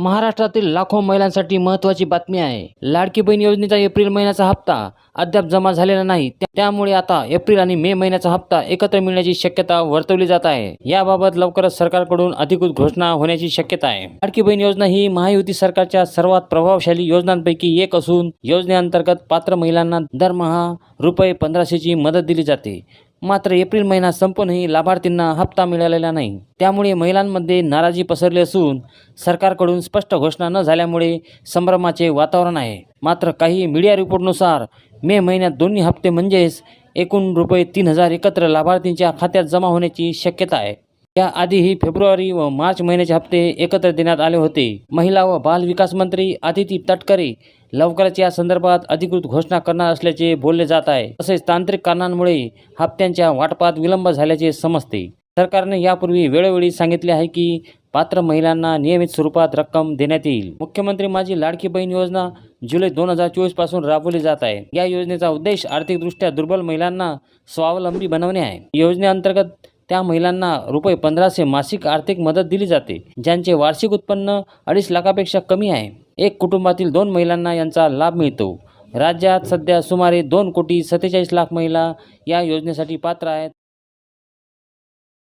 महाराष्ट्रातील लाखो महिलांसाठी महत्त्वाची बातमी आहे. लाडकी बहीण योजनेचा एप्रिल महिन्याचा हप्ता अद्याप जमा झालेला नाही. त्यामुळे आता एप्रिल आणि मे महिन्याचा हप्ता एकत्र मिळण्याची शक्यता वर्तवली जात आहे. याबाबत लवकरच सरकारकडून अधिकृत घोषणा होण्याची शक्यता आहे. लाडकी बहीण योजना ही महायुती सरकारच्या सर्वात प्रभावशाली योजनांपैकी एक असून योजनेअंतर्गत पात्र महिलांना दरमहा रुपये पंधराशेची मदत दिली जाते. मात्र एप्रिल महिना संपूनही लाभार्थींना हप्ता मिळालेला नाही. त्यामुळे महिलांमध्ये नाराजी पसरली असून सरकारकडून स्पष्ट घोषणा न झाल्यामुळे संभ्रमाचे वातावरण आहे. मात्र काही मीडिया रिपोर्टनुसार मे महिन्यात दोन्ही हप्ते म्हणजेच एकूण रुपये तीन हजार एकत्र लाभार्थींच्या खात्यात जमा होण्याची शक्यता आहे. याआधीही फेब्रुवारी व मार्च महिन्याचे हप्ते एकत्र देण्यात आले होते. महिला व बाल विकास मंत्री आदिती तटकरे लवकरच या संदर्भात अधिकृत घोषणा करणार असल्याचे बोलले जात आहे. तसेच तांत्रिक कारणांमुळे हप्त्यांच्या वाटपात विलंब झाल्याचे समजते. सरकारने यापूर्वी वेळोवेळी सांगितले आहे की पात्र महिलांना नियमित स्वरूपात रक्कम देण्यात येईल. मुख्यमंत्री माझी लाडकी बहीण योजना जुलै दोन हजार चोवीसपासून राबवली जात आहे. या योजनेचा उद्देश आर्थिकदृष्ट्या दुर्बल महिलांना स्वावलंबी बनवणे आहे. योजनेअंतर्गत त्या महिलांना रुपये पंधराशे मासिक आर्थिक मदत दिली जाते ज्यांचे वार्षिक उत्पन्न अडीच लाखापेक्षा कमी आहे. एक कुटुंबातील दोन महिलांना यांचा लाभ मिळतो. राज्यात सध्या सुमारे दोन कोटी सत्तेचाळीस लाख महिला या योजनेसाठी पात्र आहेत.